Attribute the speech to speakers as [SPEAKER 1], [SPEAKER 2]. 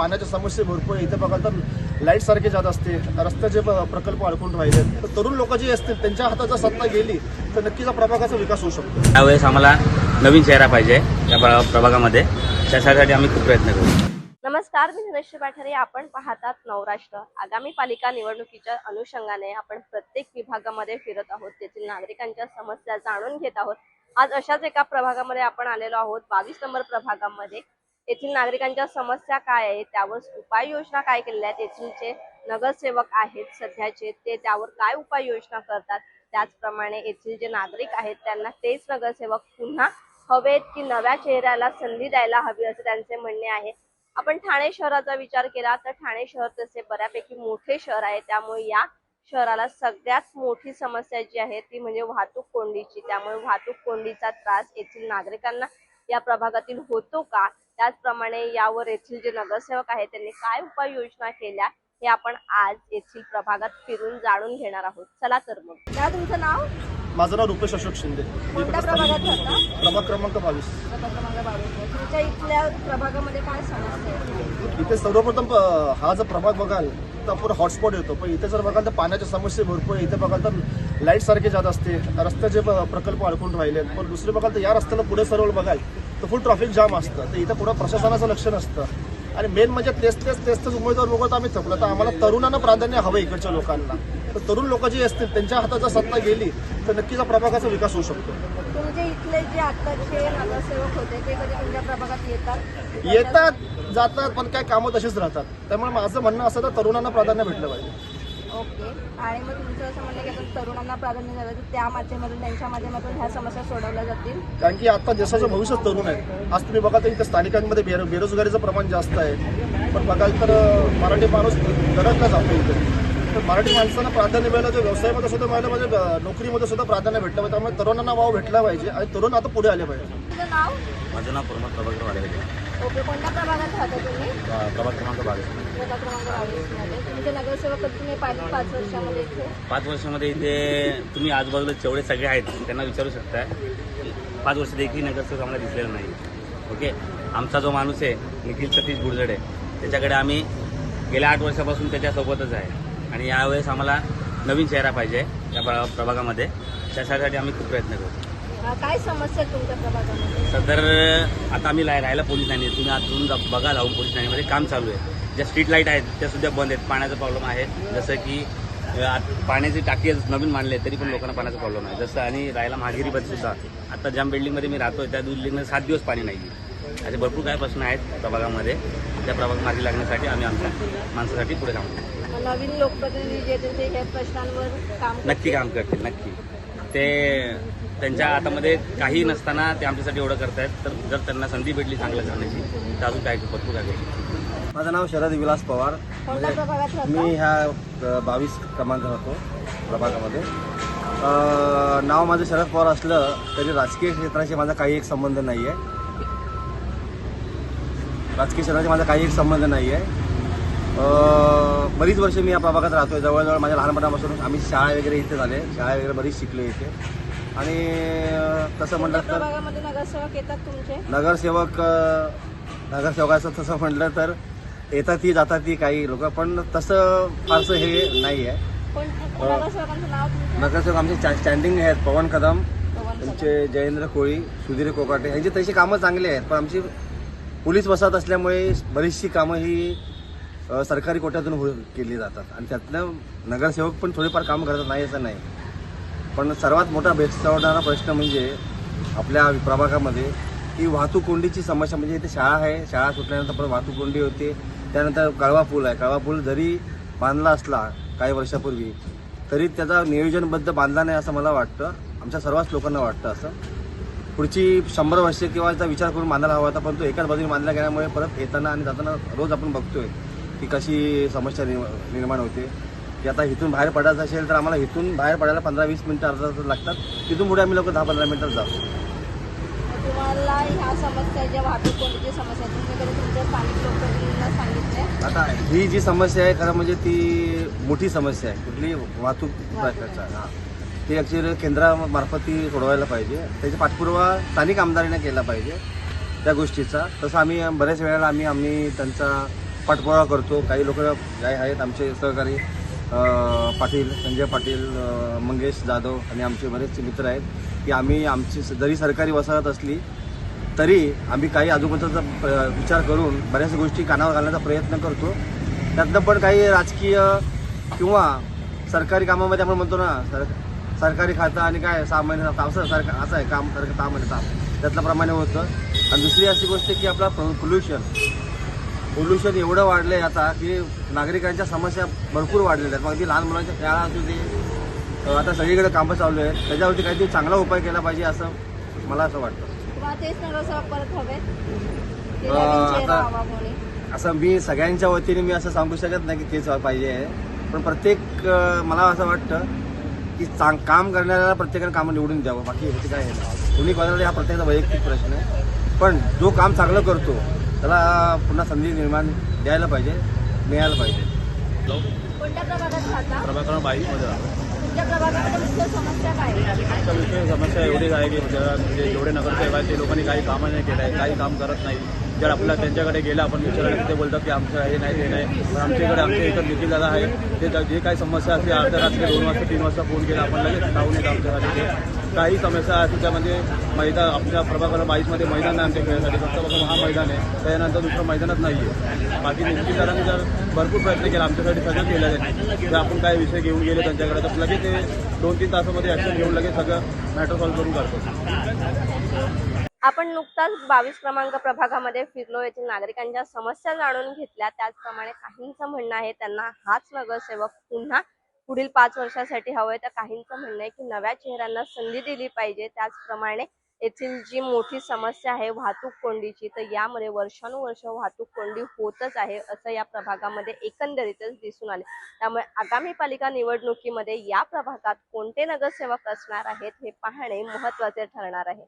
[SPEAKER 1] पाण्याच्या समस्या भरपूर आहे. इथे बघाल तर लाइट सारखे जात असते. रस्त्याचे प्रकल्प अडकून राहिले. तर तरुण लोक जे असतील त्यांच्या हातात जर सत्ता गेली तर नक्कीच प्रभागाचा विकास होऊ शकतो.
[SPEAKER 2] त्यावेळेस आम्हाला नवीन चेहरा पाहिजे या प्र- प्रभागामध्ये. त्यासाठी आम्ही खूप प्रयत्न करू.
[SPEAKER 3] नमस्कार मी धनश्री पाठारे. आपण पाहतात नवराष्ट्र. आगामी पालिका निवडणुकीच्या अनुषंगाने आपण प्रत्येक विभागामध्ये फिरत आहोत. तेथील नागरिकांच्या समस्या जाणून घेत आहोत. आज अशाच एका प्रभागामध्ये आपण आलेलो आहोत. बावीस नंबर प्रभागामध्ये. येथील नागरिकांच्या समस्या काय आहेत त्यावर उपाययोजना काय केलेल्या आहेत येथील जे नगरसेवक आहेत सध्याचे ते त्यावर काय उपाययोजना करतात? त्याचप्रमाणे येथील जे नागरिक आहेत त्यांना तेच नगरसेवक पुन्हा हवेत की नव्या चेहऱ्याला संधी द्यायला हवी असे त्यांचे म्हणणे आहे. आपण ठाणे शहराचा विचार केला तर ठाणे शहर तसे बऱ्यापैकी मोठे शहर आहे. त्यामुळे या शहराला सगळ्यात मोठी समस्या जी आहे ती म्हणजे वाहतूक कोंडीची. त्यामुळे वाहतूक कोंडीचा त्रास येथील नागरिकांना या प्रभागातील होतो का? त्याचप्रमाणे यावर येथील जे नगरसेवक आहेत त्यांनी काय उपाययोजना केल्या हे आपण आज येथील प्रभागात फिरून जाणून घेणार आहोत. चला तर मग. तुमचं नाव?
[SPEAKER 1] माझं नाव रुपेश अशोक शिंदे.
[SPEAKER 3] कोणत्या प्रभागात राहता?
[SPEAKER 1] प्रभाग क्रमांक बावीस.
[SPEAKER 3] प्रभाग क्रमांक बावीस तुमच्या इथल्या प्रभागामध्ये काय समस्या आहे?
[SPEAKER 1] इथे सर्वप्रथम अ, हा जर प्रभाग बघाल तर पूर्ण हॉटस्पॉट येतो. पण इथे जर बघाल तर पाण्याच्या समस्या भरपूर आहे. इथे बघाल तर लाइट सारखे जात असते. रस्त्याचे प- प्रकल्प अडकून राहिले पण दुसरे बघाल तर या रस्त्याला पुढे सरळ बघाल. तर फुल ट्रॅफिक जाम असतं. तर इथं पुढं प्रशासनाचं लक्ष नसतं. आणि मेन म्हणजे तेच तेच तेच तेच उमेदवार बघत आम्ही थकलो. तर आम्हाला तरुणांना प्राधान्य हवं इकडच्या लोकांना. तर तरुण लोक जे असतील त्यांच्या हातात जर सत्ता गेली तर नक्कीच प्रभागाचा विकास होऊ शकतो.
[SPEAKER 3] तुमचे इथले जे आत्ताचे नगरसेवक होते ते कधी तुमच्या प्रभागात येतात?
[SPEAKER 1] येतात जातात पण काय कामं तशीच राहतात. त्यामुळे माझं म्हणणं असं तर तरुणांना प्राधान्य भेटलं पाहिजे.
[SPEAKER 3] ओके. आणि मग तुमचं असं म्हणलं की आता तरुणांना प्राधान्य द्यावं तर त्या माध्यमातून त्यांच्या माध्यमातून ह्या समस्या सोडवल्या जातील?
[SPEAKER 1] कारण की आता देशाचं भविष्य तरुण आहे. आज तुम्ही बघा तर इथे स्थानिकांमध्ये बेरो बेरोजगारीचं प्रमाण जास्त आहे. पण बघाल तर मराठी माणूस गरजला जातो इथे. तर मराठी माणसांना प्राधान्य मिळालं तर व्यवसायामध्ये सुद्धा मिळालं पाहिजे अं, नोकरीमध्ये सुद्धा प्राधान्य भेटलं पाहिजे त्यामुळे तरुणांना वाव भेटला पाहिजे आणि तरुण आता पुढे आले पाहिजे.
[SPEAKER 3] नाव?
[SPEAKER 2] माझं नाव प्रमोद प्रभाकर वाडेवाडी
[SPEAKER 3] ओके कोणत्या प्रभागात राहता तुम्ही?
[SPEAKER 2] प्रभाग क्रमांक बावीस.
[SPEAKER 3] प्रभाग क्रमांक बावीसमध्ये तुमचे नगरसेवक कधी तुम्ही पाहिले पाच वर्षामध्ये इथे?
[SPEAKER 2] पाच वर्षामध्ये इथे तुम्ही आजूबाजूला जेवढे सगळे आहेत त्यांना विचारू शकता पाच वर्ष देखील नगरसेवक आम्हाला दिसलेला नाही ओके? आमचा जो माणूस आहे निखिल सतीश गुरजडे त्याच्याकडे आम्ही गेल्या आठ वर्षापासून त्याच्यासोबतच आहे. आणि यावेळेस आम्हाला नवीन चेहरा पाहिजे या प्र- प्रभागामध्ये. त्यासाठी आम्ही खूप प्रयत्न करू
[SPEAKER 3] अं, काय समस्या तुमच्या प्रभागामध्ये?
[SPEAKER 2] सदर आता आम्ही राह- राहायला पोलीस ठाणे आहे. तुम्ही आतून जा- बघा जाऊन पोलीस ठाण्यामध्ये काम चालू आहे. ज्या स्ट्रीट लाइट आहेत त्या सुद्धा बंद आहेत. पाण्याचा प्रॉब्लेम आहे. जसं की अ, आत- पाण्याची टाकी नवीन मांडले तरी पण लोकांना पाण्याचा प्रॉब्लेम आहे. जसं आणि राहायला महागिरीमध्ये सुद्धा. आता ज्या बिल्डिंगमध्ये मी राहतोय त्या बिल्डिंगमध्ये सात दिवस पाणी नाही असे भरपूर काही प्रश्न आहेत प्रभागामध्ये. त्या प्रभाग मार्गी लागण्यासाठी आम्ही आमच्या माणसासाठी पुढे काम करू
[SPEAKER 3] मग नवीन लोकप्रतिनिधी जे ते प्रश्नांवर काम.
[SPEAKER 2] नक्की काम करतील नक्की. ते त्यांच्या हातामध्ये काही नसताना ते आमच्यासाठी एवढं करतायत. तर जर त्यांना संधी भेटली चांगलं करण्याची तर अजून काय भरपूर काय
[SPEAKER 4] माझं नाव शरद विलास पवार.
[SPEAKER 3] राहता?
[SPEAKER 4] मी ह्या बावीस क्रमांक राहतो प्रभागामध्ये. अ, नाव माझं शरद पवार असलं तरी राजकीय क्षेत्राशी माझा काही एक संबंध नाही आहे राजकीय क्षेत्राशी माझा काही एक संबंध नाही आहे अ, बरीच वर्ष मी या प्रभागात राहतोय. जवळजवळ माझ्या लहानपणापासून आम्ही शाळा वगैरे इथे झाले. शाळा वगैरे बरीच शिकलो इथे. आणि तसं म्हटलं तर
[SPEAKER 3] नगरसेवक येतात तुमचे?
[SPEAKER 4] नगरसेवक नगरसेवकाचं तसं म्हटलं तर येतात ती जातात ती काही लोक पण तसं फारसं हे नाही आहे. नगरसेवक आमचे स्टॅ- स्टँडिंग आहेत पवन कदम. त्यांचे जयेंद्र कोळी सुधीर कोकाटे यांची तशी कामं चांगली आहेत पण आमची पोलीस वसाहत असल्यामुळे बरीचशी कामं ही सरकारी कोट्यातून हो- केली जातात. आणि त्यातनं नगरसेवक पण थोडीफार कामं करतात नाही असं नाही. पण सर्वात मोठा भेडसावणारा प्रश्न म्हणजे आपल्या प्रभागामध्ये ही वाहतूक कोंडीची समस्या म्हणजे इथे शाळा आहे शाळा सुटल्यानंतर परत वाहतूक कोंडी होते. त्यानंतर कळवा पूल आहे. कळवा पूल जरी बांधला असला काही वर्षापूर्वी तरी त्याचा नियोजनबद्ध बांधला नाही असं मला वाटतं. आमच्या सर्वच लोकांना वाटतं असं. पुढची शंभर वर्षे किंवा त्याचा विचार करून बांधायला हवा होता पण तो एकाच बाजूने बांधला गेल्यामुळे परत येताना आणि जाताना रोज आपण बघतोय की कशी समस्या निर्माण होते. की आता इथून बाहेर पडायचं असेल तर आम्हाला इथून बाहेर पडायला पंधरा वीस मिनिटं अर्धा तास लागतात. तिथून पुढे आम्ही लोक दहा पंधरा मिनिटात जातो
[SPEAKER 3] मग तुम्हाला ह्या समस्या ज्या वाहतूक कोंडीची समस्या आहे, तुम्ही कधी तुमच्या स्थानिक लोकप्रतिनिधींना सांगितले
[SPEAKER 4] आता ही जी समस्या आहे खरं म्हणजे ती मोठी समस्या आहे. कुठली? वाहतूक प्रकारचा. हां. ती ॲक्च्युली केंद्रामार्फत ती सोडवायला पाहिजे. त्याचा पाठपुरावा स्थानिक आमदारीने केला पाहिजे त्या गोष्टीचा. तसं आम्ही बऱ्याच वेळेला आम्ही आम्ही त्यांचा पाठपुरावा करतो. काही लोक काय आहेत आमचे सहकारी पाटील संजय पाटील मंगेश जाधव आणि आमचे बरेचसे मित्र आहेत की आम्ही आमची जरी सरकारी वसाहत असली तरी आम्ही काही आजूबाजूचा विचार करून बऱ्याच गोष्टी कानावर घालण्याचा प्रयत्न करतो. त्यातनं पण काही राजकीय किंवा सरकारी कामामध्ये आपण म्हणतो ना सर सरकारी खातं आणि काय सहा महिने असं सरकार असं आहे काम सारखं सहा महिने काम त्यातल्या प्रमाणे होतं. आणि दुसरी अशी गोष्ट की आपला पोल्युशन पोल्युशन एवढं वाढलं आहे आता की नागरिकांच्या समस्या भरपूर वाढलेल्या आहेत. मग ती लहान मुलांच्या शाळा असू दे आता सगळीकडे कामं चालू आहेत. त्याच्यावरती काहीतरी चांगला उपाय केला पाहिजे असं मला असं वाटतं. आता- असं मी सगळ्यांच्या वतीने मी असं सांगू शकत नाही की तेच पाहिजे आहे. पण प्रत्येक मला असं वाटतं की चांग काम करणाऱ्याला प्रत्येकाने कामं निवडून द्यावं. बाकी ह्याची काय. कोणी कोणाला हा प्रत्येकाचा वैयक्तिक प्रश्न आहे. पण जो काम चांगलं करतो त्याला पुन्हा संधी निर्माण द्यायला पाहिजे मिळायला पाहिजे.
[SPEAKER 3] कोणत्या प्रभागात राहता?
[SPEAKER 5] प्रभाकरण बाईकमध्ये राहतो.
[SPEAKER 3] तुमच्या प्रभागामध्ये मुख्य समस्या काय आहे?
[SPEAKER 5] समस्या एवढीच आहे की म्हणजे म्हणजे जेवढे नगरसेवक आहेत ते लोकांनी काही कामं नाही केलं आहे काही काम करत नाही जर आपल्या त्यांच्याकडे गेलं आपण विचारलं ते बोलतात की आमचं हे नाही ते नाही. पण आमच्याकडे आमच्या इथं निखिल दादा आहे. ते जे काही समस्या असते अर्धा रात्री दोन वाजता तीन वाजता फोन केला आपण लगेच धावून येत आमच्यासाठी ते काही समस्या असतील त्यामध्ये म्हणजे मैदान आपल्या प्रभाकर बाईसमध्ये मैदान आहे आमच्या खेळासाठी. फक्त बघा हा मैदान आहे. त्याच्यानंतर दुसरं मैदानच नाही आहे बाकी निश्चितदारांनी जर भरपूर प्रयत्न केला आमच्यासाठी सगळं केलं त्यांनी जर आपण काही विषय घेऊन गेले त्यांच्याकडे तर लगेच ते दोन तीन तासामध्ये ॲक्शन घेऊन लगेच सगळं मॅटर सॉल्व्ह करून करतो
[SPEAKER 3] आपण नुकताच बावीस क्रमांक प्रभागामध्ये फिरलो. येथील नागरिकांच्या समस्या जाणून घेतल्या. त्याचप्रमाणे काहींचं म्हणणं आहे त्यांना हाच नगरसेवक पुन्हा पुढील पाच वर्षासाठी हवंय. तर काहींचं म्हणणं आहे की नव्या चेहऱ्यांना संधी दिली पाहिजे. त्याचप्रमाणे येथील जी मोठी समस्या आहे वाहतूक कोंडीची तर यामध्ये वर्षानुवर्ष वाहतूक कोंडी होतच आहे असं या प्रभागामध्ये एकंदरीतच दिसून आले त्यामुळे आगामी पालिका निवडणुकीमध्ये या प्रभागात कोणते नगरसेवक असणार आहेत हे पाहणे महत्त्वाचे ठरणार आहे.